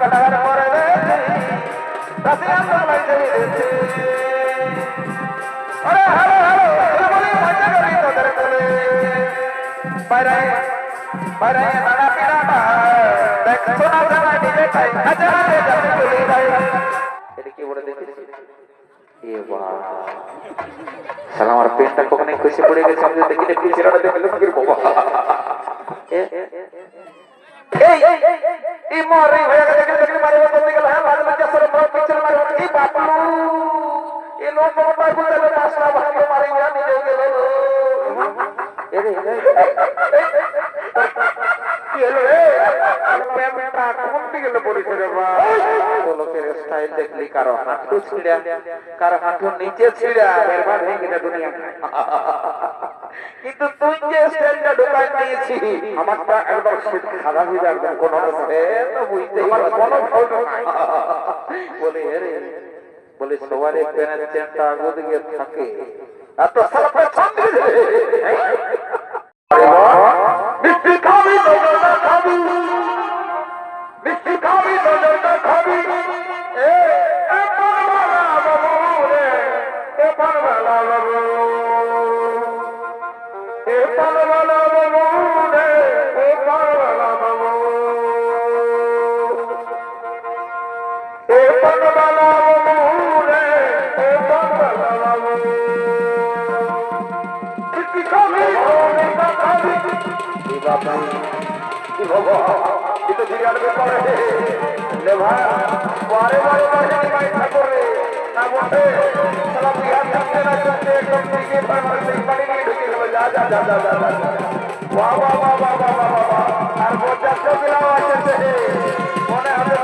কাটার পরে রে রাশিয়া তোলাই দিয়েছে আরে হ্যালো হ্যালো বলি মজা করি তোদের কোলে বাইরে বাইরে নানা পিরাটা দেখ সোনা জানা দিলে তাই হাজার যাবে চলে যায় এটা কি বলে দেখেছি এ বাবা শালা আমার পেটটা কখনো খুশি পড়ে গেছে আমি দেখি ছেলেটা দেখলে বাবা এই দেখলি কারও হাঁটু ছিড়া কারও হয়ে দুনিয়া কিন্তু তুই যে স্টাইলটা ঢোকাই দিয়েছি আমারটা কোন বুঝতে কোনো বলে বলে সবারই প্যানের চেনটা আগো দিকে থাকে এত সালা কিন্তু জিগার ব্যাপারে রে ভাই বারে বারে বারে ভাই ঠাকুর। রে না বলতে সালা বিহার মনে হবে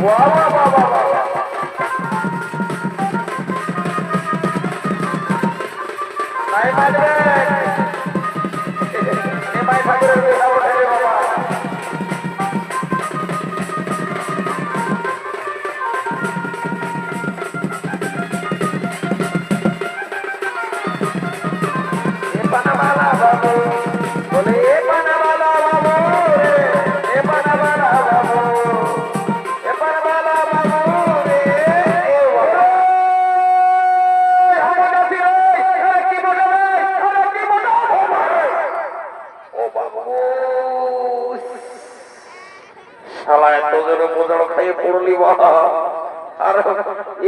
Wow. জোরে মোদড় খাইয়ে পড়লি বাবা আর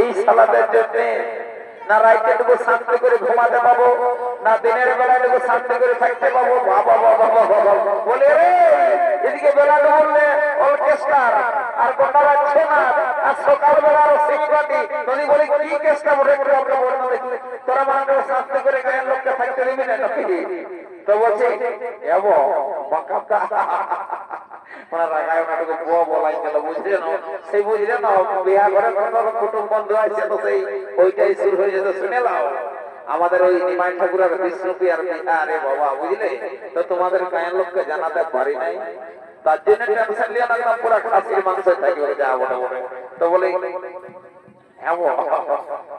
এই শালাদের জন্য না রাইতে দেবো শান্তি করে ঘুমাতে পাবো, না দিনের বেলা দেবো শান্তি করে থাকতে পাবো বাবা বাবা বাবা বলে রে, এদিকে বেলা বললে আর না আর আরও তুমি বলি, কি কেসটা বলে দেখি। তোরা শান্তি করে গায়ের লোককে থাকতে দিবি না তো বলছে, এব বুয়া বলাই গেল বুঝলে না সেই বুঝলে না বিয়া করে কোনো কুটুম বন্ধু আছে তো সেই ওইটাই শুরু হয়ে যেত শুনে আমাদের ওই নিমাই ঠাকুরের বিষ্ণুপি আর আরে বাবা বুঝলে? তো তোমাদের কায়ের লোককে জানাতে পারি নাই। তার জন্য টেনশন নিয়ে পুরা খাসির মাংস থাকবে যা বলে বলে। তো বলে হ্যাঁ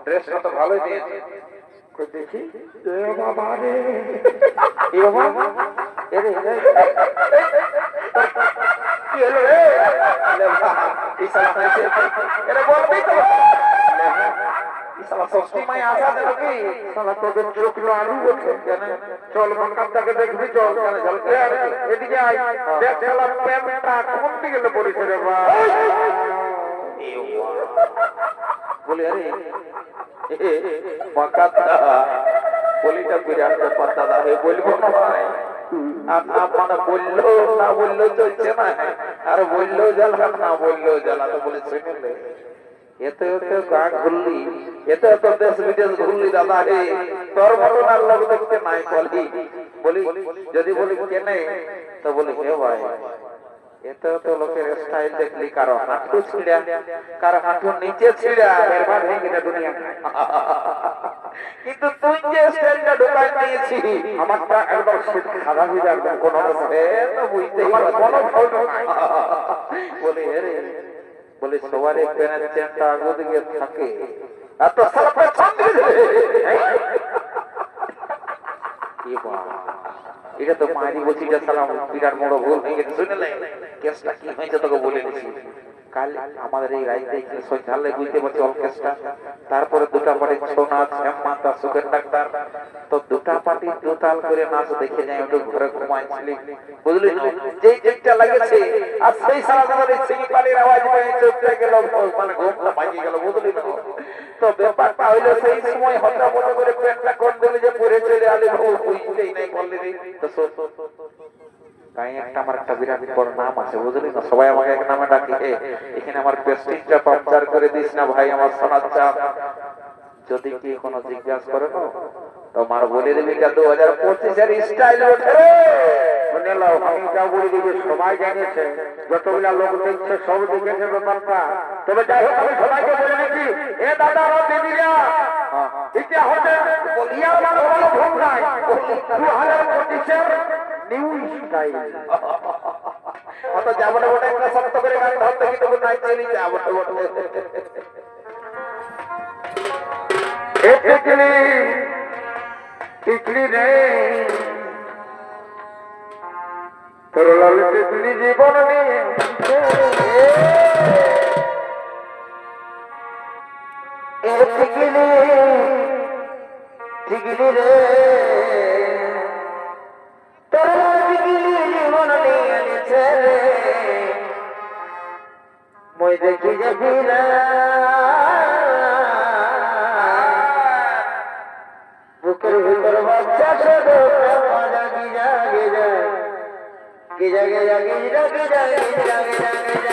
ড্রেসটা তো ভালোই দিয়েছে। দেখি? এ বাবা রে। এ বাবা? এ রে এ কি হলো রে? ইসালা সাইকেল এটা বলবি তো? চল মনকাপটাকে দেখবি, চল। এদিকে আয়। দেখ খেলা প্যান্টটা কোন দিকে পড়েছে রে বা বলি, আরে বলিটা বিরাট ব্যাপার দাদা বলব না মানে বলল, না বলল চলছে না। আর বলল না বলল জ্বালা। তো ঘুরলি, এত দেশ বিদেশ ঘুরলি তোর যদি বলি কেনে? তো বলি, হে ভাই এতে তো লোকের স্টাইল দেখলি কারও হাঁটু ছিঁড়া কারও হাঁটু নিচে ছিঁড়া ভেঙে না দুনিয়া কিন্তু তুই যে স্টাইলটা ঢোকাই নিয়েছি আমারটা একদম সাদা ভিজা একদম কোনো তো আমার কোনো নাই। বলে আরে বলে সবার এক প্যানের চেনটা আগো দিকে থাকে। আর তো সারা পেছন এটা তো মারি বলছি বিরাট বড় ভুল শুনে কেসটা কি হয়েছে তোকে বলে দিছি। কাল আমাদের এই রাইতে সন্ধ্যালে বুঝতে পারছি অর্কেস্ট্রা তারপরে দুটা পার্টি ছৌ নাচ শ্যামমাতা সুখের ডাক্তার। তো দুটা পার্টি দুতাল করে নাচ দেখে যাই ওটা ঘরে ঘুমাইছিলি। বুঝলি যেই যেটা লাগেছে, আর সেই সারা এই সিঙ্গিপালির আওয়াজ পেয়ে চোখটা গেল মানে ঘুমটা ভাঙি গেল, বুঝলি না তো ব্যাপারটা হইল সেই সময় হঠাৎ করে পেটটা কোন দিলে যে পড়ে চলে আলে বুঝতেই নাই রে। তো একটা আমার একটা বিরাট বড় নাম আছে বুঝলি না? সবাই আমাকে এক নামে ডাকে এখানে আমার করে দিস না ভাই আমার সোনার চাপ যদি কি কোনো জিজ্ঞাসা করে না তোমার বলে দিবি দু হাজার পঁচিশের স্টাইল ওঠে শুনে নাও আমি যা বলে দিবি সবাই জানিয়েছে যতগুলা লোক দেখছে সব দেখেছে ব্যাপারটা। তবে যাই হোক আমি সবাইকে বলে দিচ্ছি এ দাদা আমার দিদিরা আমার কোনো ভুল নাই। দু হাজার পঁচিশের নিউ স্টাইল অত যাব না বটে একটা শক্ত করে গান ধরতে কিন্তু নাই চিনি যাব না বটে এ টিকলি টিকলি রে তোর লাল টিকলি জীবন নিয়ে এ টিকলি টিকলি রে। রে মই দেখি যে বুকের ভিতর বাচ্চা ছোট মজা গিজা গিজা গিজা গিজা গিজা গিজা জাগে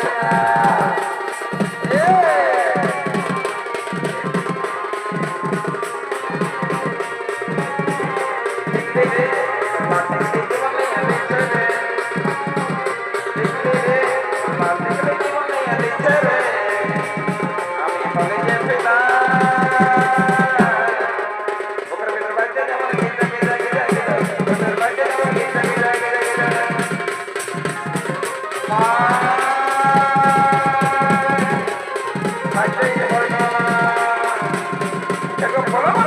জাগে জাগে জাগে যা বলছে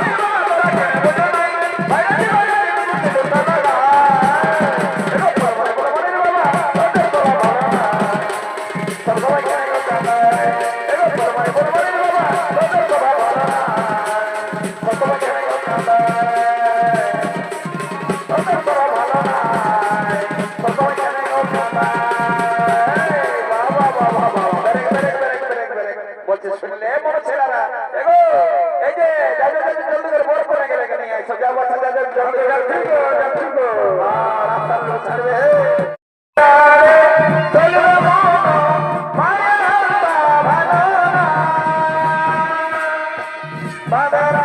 Bandeira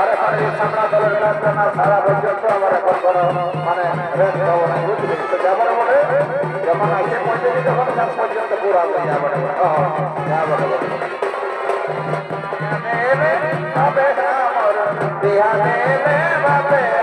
আরে মানে সামনা দলের কাজটা না সারা পর্যন্ত আমার এখন কোনো মানে রেস্ট হব না বুঝলি তো যাব না বলে যখন আইসে পর্যন্ত তখন শেষ পর্যন্ত পুরা হয়ে যাব যাব না বাবে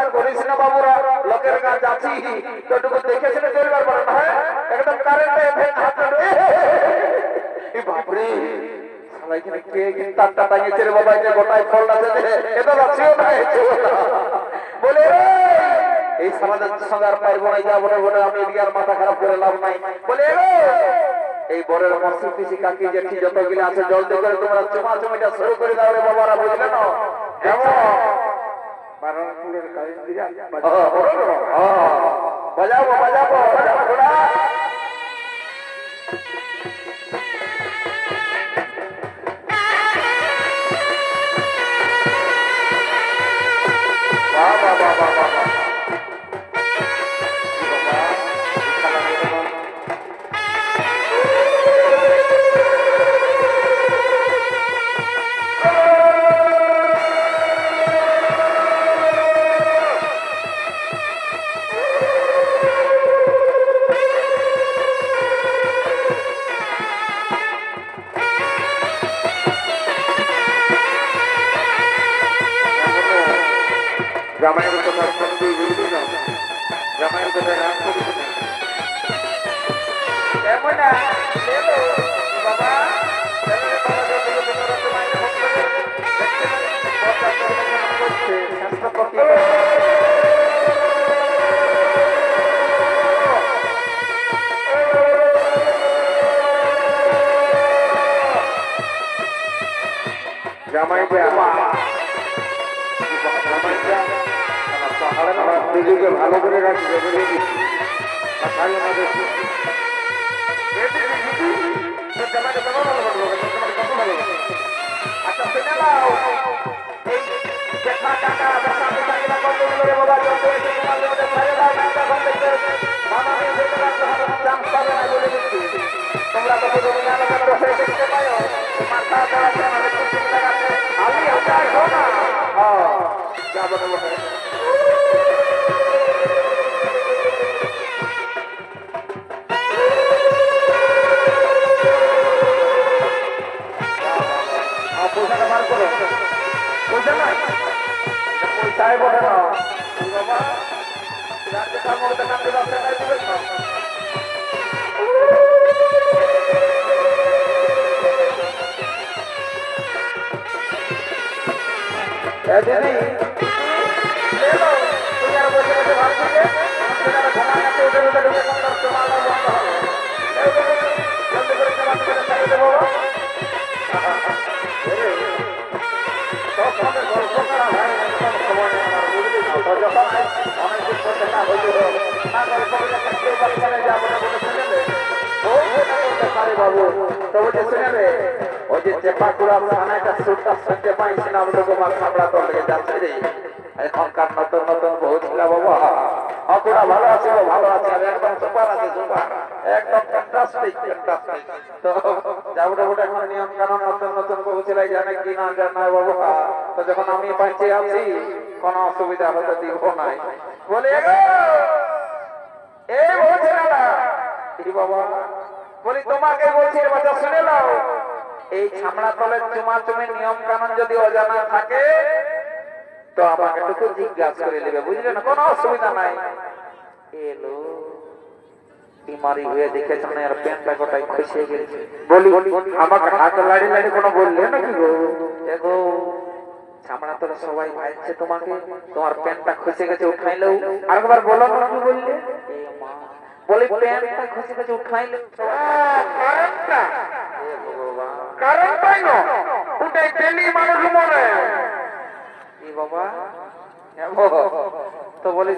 বেশা করিস না বাবুরা, লোকের কাছে যাচ্ছি। তোটুকু দেখে শুনে চলবার পারে না? একদম কারেন্টে হাত এই বাপরে শালা এখানে কে কি তারটা টাঙিয়েছে রে বাবা এটা গোটায় ফল না রে এই বরের মাসি পিসি কাকি, জেঠি যতগুলো আছে, জলদি করে তোমরা চুমা চুমিটা শুরু করে দাও রে বাবারা, বুঝলে না? બારણપુર કાળી બીજા બજાવો બજાવો બજાવો થોડા. ভালো কত ভালো লাগল? আচ্ছা, শুনে নাও। এই তোমার তোমার বলে দিচ্ছি। তোমরা তো শুধু মিনার উপর বসে দেখতে পাও, মাথা ধরাতে আমাদের খুব চিন্তা আমি ওটা শোনো না। হ্যাঁ, যা বলে বলে। পয়সাই বটে না। বাবা, যেটা মধ্যে কান্দে দাও, সেটাই দিবেন না। দিদি, তুমি আর বসে বসে ভাবছিলে, ঘুমায় না, তো ওদের ওদের ঢুকে কোন দশটা মালা বন্ধ হবে। জলদি করে চালাতে চালিয়ে দে যখন অনেকদিন পর দেখা হইল, না করে কেউ বাচ্চারা যাব না বলে শুনে নে। ও সেটা করতে পারে বাবু। তো বলছে শুনে ওই যে এখনকার নতুন নতুন বহু ছিল বাবা অকুড়া ভালো আছে ভালো আছে আর একদম সুপার আছে, সুপার। একদম ফ্যান্টাস্টিক ফ্যান্টাস্টিক তো যাব যাব এখন নিয়ম কানুন, নতুন নতুন বউ ছিল জানে কি না, জানা বাবা তো যখন আমি বাঁচে আছি, কোনো অসুবিধা হতে দিব নাই। বলে, এই বলছে না এই বাবা? বলি, তোমাকে বলছি বাচ্চা শুনে নাও। এই ছামড়া তলের চুমা চুমির নিয়ম কানুন যদি অজানা থাকে তো আমাকে একটু জিজ্ঞাসা করে নেবে বুঝলে না? কোনো অসুবিধা নাই। এলো। বিমারি হয়ে দেখেছ না আর প্যান্টটা গোটাই খসে গেছে। বলি আমাকে হাত লাড়ি লাড়ি কোনো বললে নাকি গো? দেখো ছামড়া তলে সবাই ভাইছে তোমাকে তোমার প্যান্টটা খসে গেছে উঠাইলেও। আরেকবার বলো না কি বললে? বলি প্যান্টটা খসে গেছে উঠাইলে। কারণটা? না মানুষ মরে। এ হ্যাঁ বাবা। তো বলি,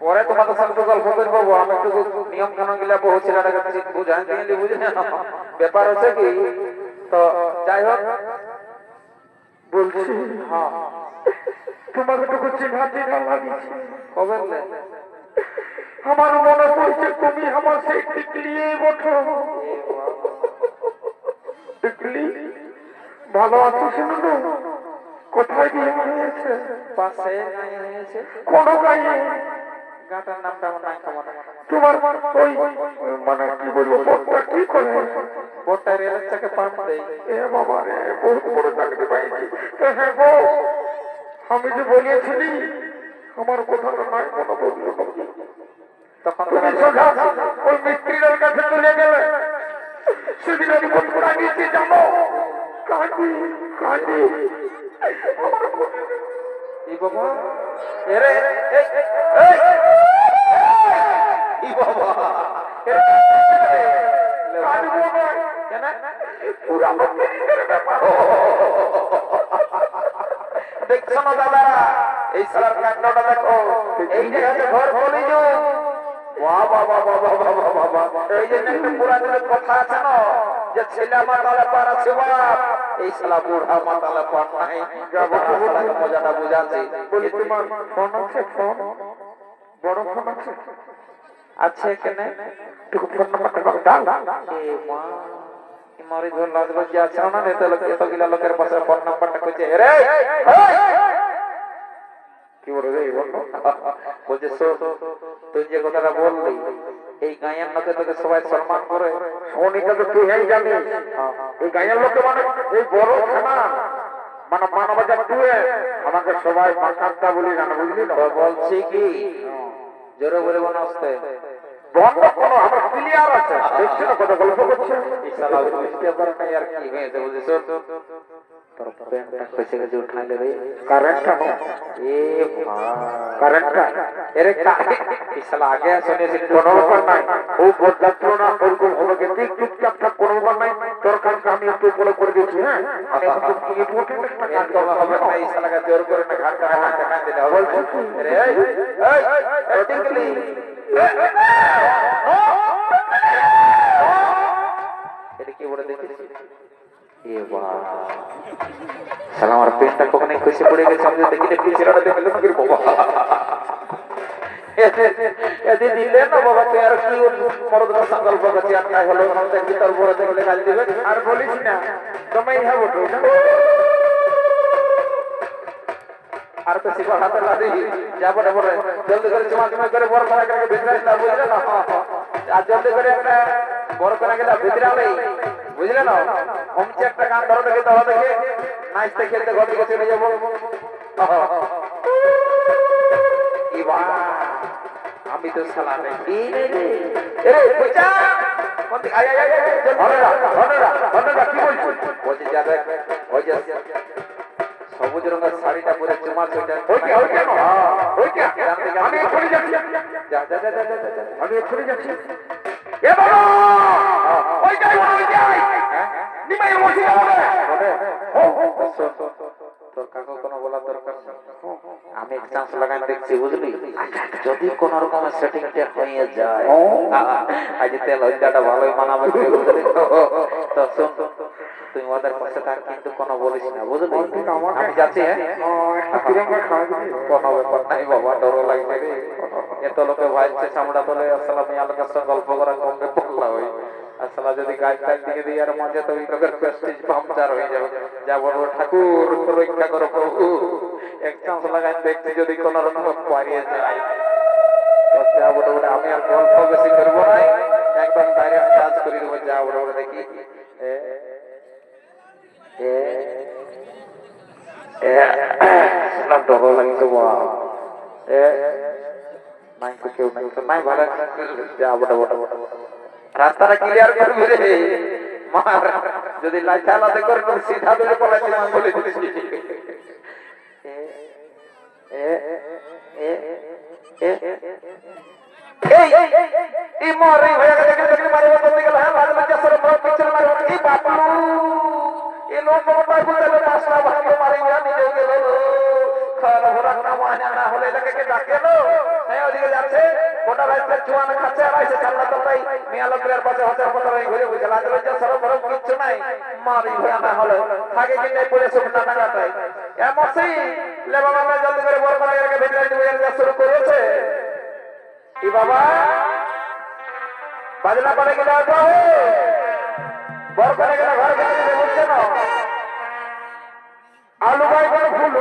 পরে তোমাদের তো গল্প করব আমি একটু নিয়ম কানুনগুলা বহু ছেলেটাকে বুঝাই ব্যাপার হচ্ছে কি, তো যাই হোক, বলছি হ্যাঁ? আমার মনে পড়ছে তুমি আমার সেই টিকলি ভালো আছো শুনো কোথায় বিয়ে হয়েছে পাশে নাই হয়েছে কোন গায়ে? গাটার নামটা আমার নাই খবর। তোমার ওই মানে কি বলব বোনটা কি করে? বোটটা রেলের থেকে পাম্প দেয়। এ বাবা রে বহুত বড় চাকরি পাইছি। এ হ্যাঁ গো আমি যে বলিয়েছিলি আমার কথাটা নাই মনে পড়ল তখন তুমি সোজা ওই মিস্ত্রিদের কাছে চলে গেলে। সেদিন আমি জানো? কাঁদি কাঁদি। এই বাবা। এরে এই এই বাবা। কেন পুরা দেখছ না দাদারা এই সালার কাণ্ডটা দেখো এই যে কথা আছে না, যে ছেলে আমার পাড়া সেবা। এই সালা বুড়া মাতালে নাই মজাটা বুঝাচ্ছি বলি তোমার ফোন আছে ফোন বড় ফোন আছে আছে ফোন নাম্বারটা দাও এ মা এই ধর লাজ লজ্জা আছে না লোক এত গিলা লোকের পাশে ফোন নাম্বারটা কইছে রে কি বলে রে বলো বলছে তুই যে কথাটা বললি এই গায়ের লোকে তোকে সবাই সম্মান করে। সোনিকা তো তুই জানিস? এই গায়ের লোকে মানে এই বড় থানা মানে মানবাজার টুয়ে আমাকে সবাই মাথাটা বলি জানা বুঝলি না? তো বলছি কি? জোরে বলে মনে আসতে। বন্ধ কোনো আমার ক্লিয়ার আছে। দেখছি না কত গল্প করছে? বুঝতে পারে না আর কি হয়েছে तर पेंट कैसे कैसे उठा ले भाई करंट का हो ए करंट का अरे का पिछला आगे सुने से कोनो पर नहीं वो बदलतो ना बिल्कुल हो गए ठीक चुपचाप था कोनो पर नहीं তোর কাম আমি একটু উপলব্ধ করে দিয়েছি হ্যাঁ জোর করে না ঘাট এটা কি বলে দেখেছি শালা আমার পেনটা কখনো খুশি পড়ে গেছে আমি দেখি না পিছড়াটা দেখলে না কি বাবা। এদি দিলে না বাবা তুই আর কি মরদটা সংকল্প করছি আর তাই হলো আমাদের ভিতর বড় দেখলে গাল দিবে। আর বলিস না তোমায় হ্যাঁ বটো। আর তো শিকড় হাতে লাদি যা বলে বলে। জলদি করে চুমা চুমা করে বড় করা করে ভিতরে আসলে বুঝলে না? আর জলদি করে একটা বড় করা গেলে ভিতরে বুঝলে না? হোমচে একটা গান ধরো দেখে ধরো দেখে। নাচতে খেলতে ঘর থেকে চলে যাব আমি তো সালামে সবুজ রঙের শাড়িটা পরে চুমা ছুটে হ্যাঁ, আমি এক্ষুনি যাচ্ছি। আমি এক্ষুনি যাচ্ছি। এবার ওইটাই তোর কাকু কোনো বলা দরকার আমি এক চান্স লাগাই দেখছি বুঝলি? যদি কোন রকমের সেটিংটা হয়ে যায় আজ তেল হইয়াটা ভালোই মানাবে তো শোন তুই ওদের পাশে থাক কিন্তু কোনো বলিস না বুঝলি? আমি যাচ্ছি হ্যাঁ? খাওয়া দিবি। কোনো ব্যাপার নাই বাবা ডর লাগবে এত লোকে ভাইছে চামড়া তোলে আসলে আমি আলোকের সঙ্গে গল্প করা কমবে পড়লা হই আসলে যদি গাছ টাছ দিকে দিই আর মাঝে তো ওই লোকের প্রেস্টিজ পাংচার হয়ে যাবে। যা বলব ঠাকুর রক্ষা করো প্রভু। এক চান্স লাগাই দেখছি যদি কোন রকম পারিয়ে যায়। বলে বলে আমি আর গল্প বেশি করব না। একদম ডাইরেক্ট কাজ করে দেবো যা বলে বলে দেখি। মাইকে কেউ নিজে গেল। না হলে এটাকে ডাকে হ্যাঁ ওদিকে যাচ্ছে। গোটা রাস্তার চুয়ান খাচ্ছে, আর আইসে চাল্লা চাল্লাই মিয়া লোকের পাশে হাতে হাতে ঘুরে বুঝে লাজ লজ্জা, সরব ভরম কিচ্ছু নাই। মারি ঘোরা না হলে থাকে কি নাই পড়ে সব নানা কাটাই এমসি লেবাবা আমরা জলদি করে বড় করে এরকে ভিতরে দিয়ে যা শুরু করেছে। ই বাবা? বাজনা পড়ে গেলে অটো হয়ে। বড় করে গেলে ঘর গেলে বুঝছে না। আলু ভাই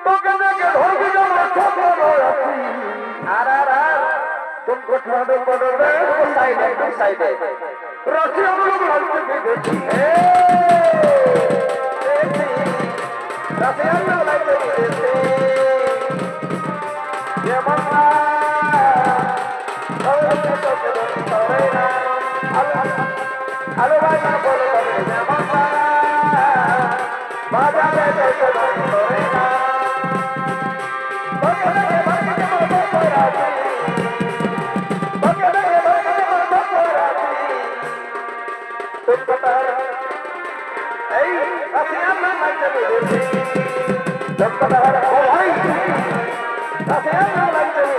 তোকে দেখে ধরবি আমরা ছোকরা নয় আছি আর আর আর তোর কোথাও পড়বে সাইডে সাইডে রাশি আমরা বলতে দেখি রাশি আমরা বলতে দেখি আলো ভাই না বলো বাজারে যাইতে পারি না সভ্যতার এই রাশিয়ার মাধ্যমে সভ্যতার হয় রাশিয়ার মাধ্যমে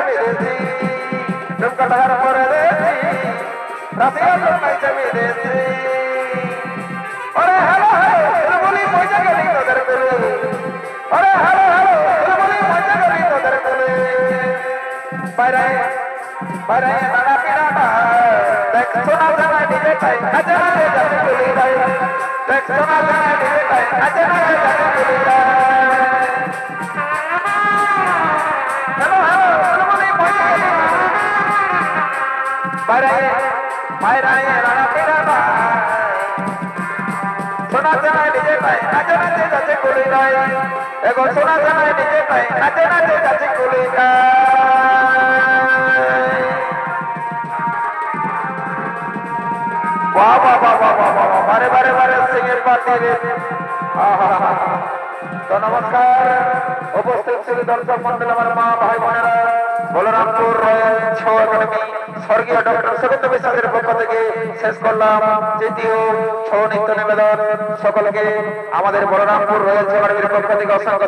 జమీదేసి దుంకటహర మురదేసి రసియాల do it. I'm hello hello Tirumali పైసా గలి తో దరకులు ఒరే హలో do it. I'm గలి తో దరకులు బరే బరే শোনা যায় নিজে পায় নাচে নাচে কাছে কুলি নাই। এখন শোনা যায় নিজে পায় নাচে নাচে কাছে কুলি বাহ বাহ বাহ বাহ বাহ বাহ বারে বারে বারে সিং এর পার্টি তো নমস্কার। উপস্থিত শ্রী দর্শক মন্ডল আমার মা, ভাই, বোনেরা। বলরামপুর রয়্যাল ছ একাডেমি স্বর্গীয় ডক্টর সুগন্ধ বিশ্বাসের পক্ষ থেকে শেষ করলাম তৃতীয় ছৌ নিত্য নিবেদন। সকলকে আমাদের বলরামপুর রয়েছে পক্ষ থেকে অসংখ্য